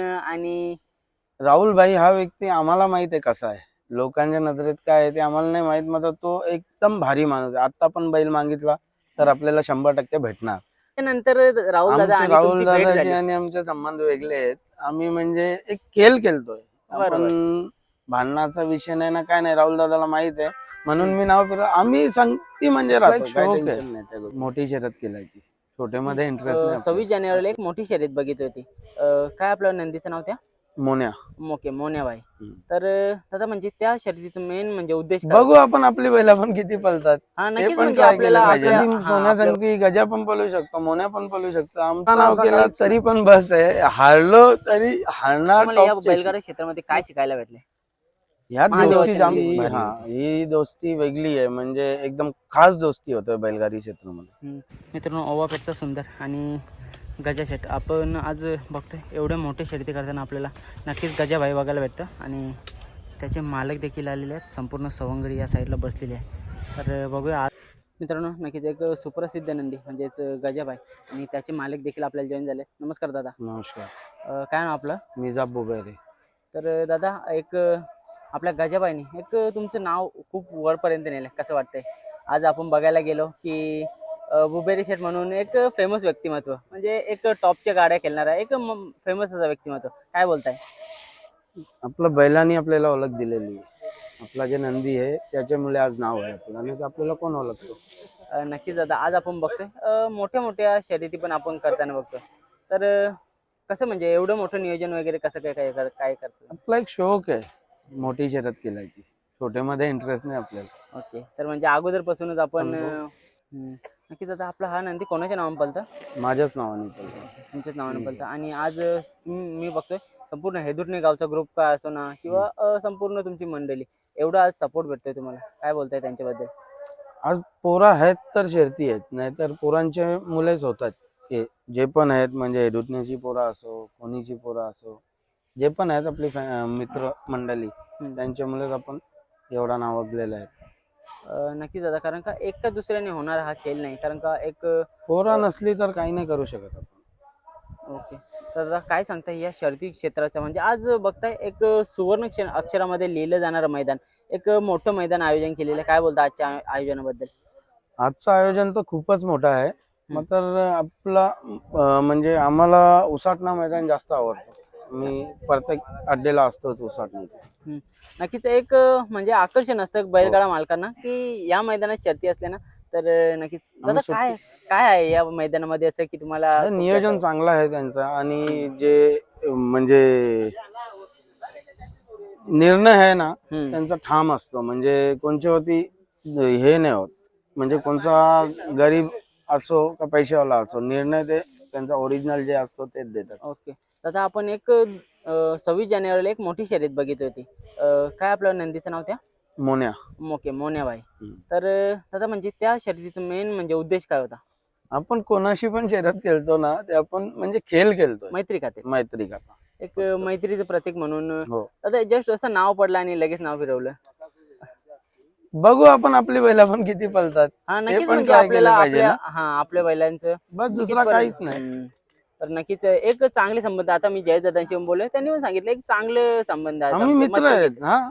आणि राहुल भाई हा व्यक्ती आम्हाला माहीत आहे कसा आहे? लोकांच्या नजरेत काय आहे ते आम्हाला नाही माहीत मात्र तो एकदम भारी माणूस आहे. आता पण बैल मागितला तर आपल्याला शंभर टक्के भेटणार. त्यानंतर राहुल दादा आमचे आणि राहुल तुमची भेट दादाजी झाली. आणि आमचे संबंध वेगळे आहेत आम्ही म्हणजे एक खेळ खेळतोय. बरोबर. आपण भांडणाचा विषय नाही ना काय नाही राहुल दादाला माहीत आहे. म्हणून मी नाव फिरव आम्ही संगती म्हणजे राहतो एक काय शौक टेन्शन नाही त्या गोष्टी. मोठी शर्यत केलायची. छोटे मध्ये इंटरेस्ट अं, नाही सव्वीस जानेवारीला एक मोठी शर्यत बघितली होती. अं, काय आपलं नंदीचं नाव त्या. मोन्या. मोके मोन्याबाई. हम्म. तर अं, दादा म्हणजे त्या शर्यतीचं मेन म्हणजे उद्देश काय? बघू आपण आपली बैला पण किती पळतात. हा ते नक्कीच पण म्हणजे ट्राय केलं आपल्याला पाहिजे. आपल्या- आणि हा, सोन्या आपल्या- संगती गजा पण पळू शकतो मोन्या पण पळू शकतो. आमचा नाव केला तरी पण बस आहे. हारलो तरी हारणार तुम्हाला या top चे. बैलगाडा क्षेत्रामध्ये काय शिकायला भेटले ह्या दोस्ती. हा, ही दोस्ती वेगळी आहे. म्हणजे एकदम खास दोस्ती होते बैलगाडी क्षेत्रामध्ये. मित्रांनो ओवापेठचा सुंदर आणि गजा शेट. आपण आज बघतोय एवढ्या मोठ्या शर्यती करताना आपल्याला नक्कीच गजाभाई बघायला भेटतं. आणि त्याचे मालक देखील आलेले आहेत. संपूर्ण सवंगडी या साईडला बसलेली आहे. तर बघूया आज. मित्रांनो नक्कीच एक सुप्रसिद्ध नंदी म्हणजेच गजाभाई आणि त्याचे मालक देखील आपल्याला जॉईन झाले नमस्कार दादा. नमस्कार. अं, काय नाव आपलं? मिजाब बुबेरे. तर दादा एक आपल्या गजाबाईने एक तुमचं नाव खूप वरपर्यंत नेलं कसं वाटतंय? आज आपण बघायला गेलो की बुबेरी शेठ म्हणून एक फेमस व्यक्तिमत्व म्हणजे एक टॉपच्या गाड्या खेळणारा एक फेमस असं व्यक्तिमत्व. काय बोलताय? आपलं बैलांनी आपल्याला ओळख दिलेली आहे. आपला जे नंदी आहे त्याच्यामुळे आज नाव आहे आपलं. आणि आपल्याला कोण ओळखतो? नक्कीच दादा आज आपण बघतोय. मोठ्या मोठ्या शर्यती पण आपण करताना बघतो तर कसं म्हणजे एवढं मोठं नियोजन वगैरे कसं काय काय काय करतं? आपला एक शौक आहे. मोठी शर्यत केलायची. छोट्यामध्ये इंटरेस्ट नाही आपल्याला. ओके. तर म्हणजे अगोदरपासूनच आपण अनुभव. अं, हम्म. नक्कीच आता आपला हा नंदी कोणाच्या नावाने पलतं? माझ्याच नावाने पळतो. तुमच्याच नावाने बोलतं आणि आज अ, मी बघतोय संपूर्ण हेदुर्णे गावचा ग्रुप काय असो ना किंवा अ, संपूर्ण तुमची मंडळी एवढा आज सपोर्ट भेटतोय तुम्हाला. काय बोलताय त्यांच्याबद्दल? आज पोरा आहेत तर शर्ती आहेत नाहीतर पोरांचे मुलेच होतात. हे जे पण आहेत म्हणजे दुधण्याची पोरं असो कोणीची पोरं असो जे पण आहेत आपली मित्र मंडळी हम्म. त्यांच्या मुलेच आपण एवढा नावाजलेला आहे. नक्कीच दादा कारण का एका दुसऱ्याने होणारा हा खेळ नाही कारण का एक पोरा नसली तर काही नाही करू शकत आपण. ओके. तर दादा काय सांगताय या शर्ती क्षेत्राचं? म्हणजे आज बघताय एक सुवर्ण क्षण अक्षरामध्ये लिहिलं जाणारं मैदान एक मोठं मैदान आयोजन केलेलं आहे. काय बोलता आजच्या आय- आयोजनाबद्दल? आजचं आयोजन तर खूपच मोठं आहे. मग तर आपला म्हणजे आम्हाला उसाटणा मैदान जास्त आवडतं. मी प्रत्येक अड्डेला असतोच उसाटण्याचे हम्म. नक्कीच एक म्हणजे आकर्षण असतं बैलगाडा मालकांना की या मैदानात शर्ती असल्या ना तर नक्कीच. दादा काय काय आहे या मैदानामध्ये असं की तुम्हाला हे नियोजन चांगलं आहे त्यांचं आणि जे म्हणजे निर्णय आहे ना. त्यांचा ठाम असतो. म्हणजे कोणच्यावरती हे नाही होत. म्हणजे कोणचा गरीब असो का पैशावाला असो निर्णय ते त्यांचा ओरिजिनल जे असतो तेच देतात. ओके दादा आपण एक सव्वीस जानेवारीला एक मोठी शर्यत बघितली होती. अ, काय आपलं नंदीचं नाव त्या? मोन्या. मोके मोन्याबाई. हम्म. तर अ, दादा म्हणजे त्या शर्यतीचं मेन म्हणजे उद्देश काय होता? आपण कोणाशी पण शर्यत खेळतो ना ते आपण म्हणजे खेळ खेळतोय. मैत्री खाते मैत्री कथा एक अ, मैत्रीचं प्रतीक म्हणून. अ, हो. दादा जस्ट असं नाव पडलं आणि लगेच नाव फिरवलं. बघू आपण आपली बैला पण किती पळतात. हा नक्कीच पण म्हणजे try आपल्याला केलं पाहिजे आपल्या हा आपल्या बैलांचं. बस दुसरा काहीच नाही. हम्म. तर नक्कीच एक चांगले संबंध. आता मी जयदादांशी दादांशी बोलले त्यांनी पण सांगितलं एक चांगले संबंध आहेत आम्ही आमचे. मित्र मैत्री- आहेत हा.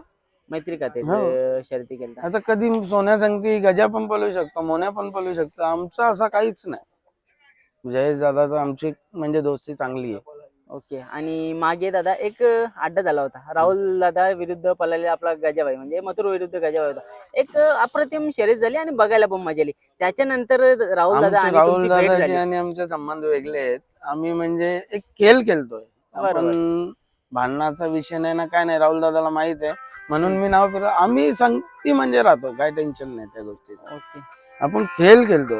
मैत्री खाते हो. शर्ती केल्या आता कधी सोन्या संगती गजा पण पळू शकतो मोन्या पण पळू शकतो. आमचं असं काहीच नाही. जयेश दादा तर आमची म्हणजे दोस्ती चांगली आहे. ओके. आणि मागे दादा एक अड्डा झाला होता. राहुल दादा विरुद्ध पळालेला आपला गजाबाई म्हणजे मथुर विरुद्ध गजाबाई होता. एक अप्रतिम शर्यत झाली आणि बघायला पण मजा आली. त्याच्यानंतर राहुल दादा आणि राहुल तुमची भेट दादाजी झाली. आणि आमचे संबंध वेगळे आहेत आम्ही म्हणजे एक खेळ खेळतोय. बरोबर. आपण भांडणाचा विषय नाही ना काय नाही राहुल दादाला माहीत आहे. म्हणून मी नाव फिरव आम्ही संगती म्हणजे राहतो काय टेन्शन नाही त्या गोष्टीचं ओके. आपण खेळ खेळतो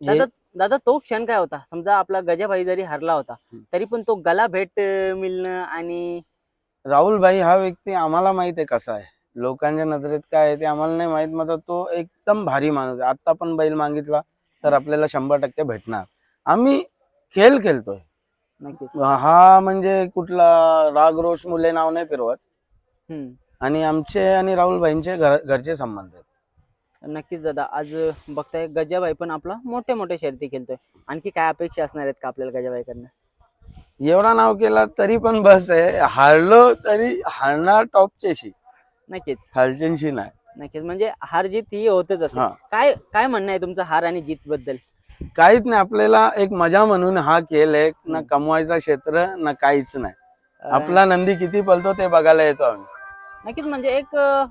दादा दादा तो क्षण काय होता? समजा आपला गजाबाई जरी हरला होता. तरी पण तो गला भेट मिळणं आणि राहुल भाई हा व्यक्ती आम्हाला माहीत आहे कसा आहे. लोकांच्या नजरेत काय आहे ते आम्हाला नाही माहीत मात्र तो एकदम भारी माणूस आहे. आता पण बैल मागितला तर आपल्याला शंभर टक्के भेटणार. आम्ही खेळ खेळतोय. नक्कीच. हा म्हणजे कुठला राग रोष मुले नाव नाही फिरवत. हम्म. आणि आमचे आणि राहुल भाईंचे घर घरचे संबंध आहेत. नक्कीच दादा आज बघताय गजाबाई पण आपला मोठ्या मोठ्या शर्यती खेळतोय. आणखी काय अपेक्षा असणार आहेत का आपल्याला गजाबाईकडनं? एवढा नाव केला तरी पण बस आहे. हारलो तरी हारणार टॉपच्याशी. नक्कीच. खालच्यांशी नाही. नक्कीच म्हणजे हार जीत ही होतच असते. हा. काय काय म्हणणं आहे तुमचं हार आणि जीत बद्दल? काहीच नाही आपल्याला एक मजा म्हणून हा खेळ आहे. ना कमवायचा क्षेत्र ना काहीच नाही. आपला नंदी किती पलतो ते बघायला येतो आम्ही. नक्कीच म्हणजे एक अं,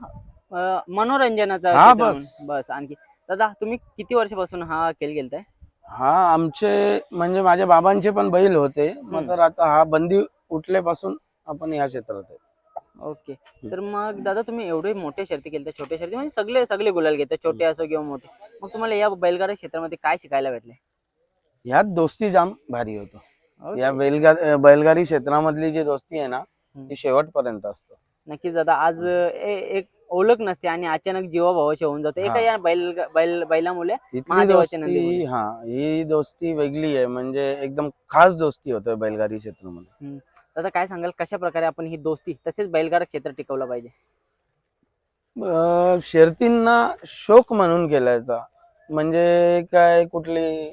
हा, क्षेत्र बस. बस आणखी. दादा तुम्ही किती वर्षापासून हा खेळ खेळताय? हा आमचे म्हणजे माझ्या बाबांचे पण बैल होते. मग तर आता हा बंदी उठल्यापासून आपण या क्षेत्रात आहे. ओके. तर मग दादा तुम्ही एवढे मोठे शर्ती केले छोटे शर्ती म्हणजे सगळे सगळे गुलाल घेतात छोटे असो किंवा मोठे. मग तुम्हाला या बैलगाडा क्षेत्रामध्ये काय शिकायला भेटले? ह्यात दोस्ती जाम भारी होतो. या बैलगा बैलगाडी क्षेत्रामधली जी दोस्ती आहे ना ती शेवटपर्यंत असतो. नक्कीच दादा आज ए- एक ओळख नसते आणि अचानक जीवाभावाची होऊन जाते. एका. या बैल बैल बैलामुळे महादेवाच्या नंदीमुळे. हा ही दोस्ती वेगळी आहे. म्हणजे एकदम खास दोस्ती होते बैलगाडी क्षेत्रामध्ये. दादा काय सांगाल कशा प्रकारे आपण ही दोस्ती तसेच बैलगाडा क्षेत्र टिकवलं पाहिजे? शर्तींना शोक म्हणून केलायचा. म्हणजे काय कुठली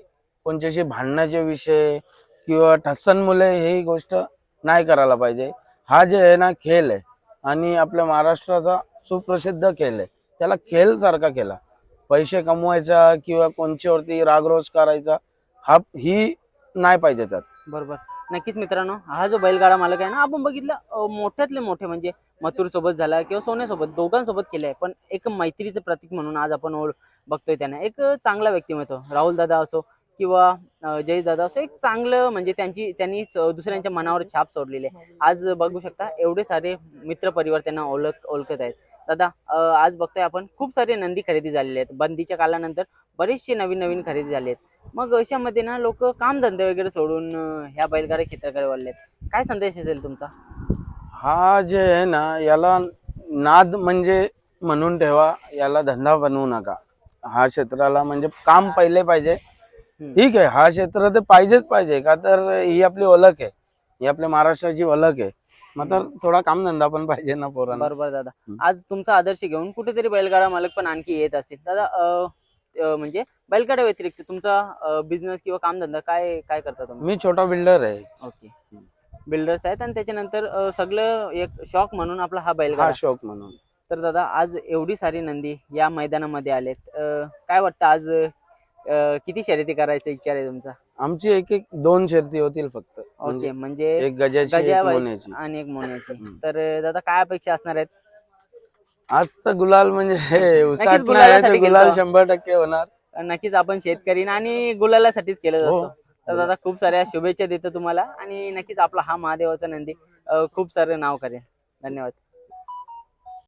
कोणत्याशी भांडणाचे विषय किंवा ठस्सनमुळे ही गोष्ट नाही करायला पाहिजे. हा जे आहे ना खेळ आहे. आणि आपल्या महाराष्ट्राचा सुप्रसिद्ध खेळ आहे त्याला खेळ सारखा केला. पैसे कमवायचा किंवा कोणच्यावरती रागरोज करायचा हा ही नाही पाहिजे त्यात. बरोबर. नक्कीच मित्रांनो हा जो बैलगाडा मालक आहे ना आपण बघितलं मोठ्यातले मोठे म्हणजे मथुर सोबत झाला किंवा सोन्यासोबत दोघांसोबत केले आहे पण एक मैत्रीचं प्रतीक म्हणून आज आपण ओळ- बघतोय त्यांना. एक चांगला व्यक्तिमत्व राहुल दादा असो किंवा जयेश दादा एक चांगलं म्हणजे त्यांची त्यांनी स- दुसऱ्यांच्या मनावर छाप सोडलेली आहे. आज बघू शकता एवढे सारे मित्र परिवार त्यांना ओळख ओळखत आहेत. दादा आज बघतोय आपण खूप सारे नंदी खरेदी झालेले आहेत. बंदीच्या काळानंतर बरेचसे नवीन नवीन खरेदी झाले आहेत. मग अशामध्ये ना लोक कामधंदे वगैरे सोडून ह्या बैलगाडी क्षेत्राकडे वळले आहेत. काय संदेश असेल तुमचा? हा जे आहे ना याला नाद म्हणजे म्हणून ठेवा याला धंदा बनवू नका. हा क्षेत्राला म्हणजे काम पहिले पाहिजे. ठीक आहे हा क्षेत्र ते पाहिजेच पाहिजे का तर ही आपली ओळख आहे. ही आपल्या महाराष्ट्राची ओळख आहे. मग तर थोडा कामधंदा पण पाहिजे ना पोरांना. बरोबर दादा. आज तुमचा आदर्श घेऊन कुठेतरी बैलगाडा मालक पण आणखी येत असतील. दादा अं, अं, म्हणजे बैलगाड्या व्यतिरिक्त तुमचा बिझनेस किंवा कामधंदा काय काय करता तुम्ही? मी छोटा बिल्डर आहे. ओके. बिल्डर्स आहेत आणि त्याच्यानंतर अं, सगळं एक शॉक म्हणून आपला हा बैलगाडा. शौक म्हणून. तर दादा आज एवढी सारी नंदी या मैदानामध्ये आलेत. अं, काय वाटतं आज अं, किती शर्यती करायचा इच्छा आहे तुमचा? आमची एक एक दोन शर्ती होतील फक्त. ओके म्हणजे म्हणजे एक गजाची एक गजाबाई मोन्याची. आणि एक मोन्याची. हम्म. तर अं, दादा काय अपेक्षा असणार आहेत? आज तर गुलाल म्हणजे हे गुलालासाठी गुलाल गेलतो. शंभर टक्के होणार. नक्कीच आपण शेतकरी आणि गुलालासाठीच केलं हो. असतो. तर दादा खूप साऱ्या शुभेच्छा देतो तुम्हाला आणि नक्कीच आपला हा महादेवाचा नंदी अं, खूप सारं नाव करेल. धन्यवाद.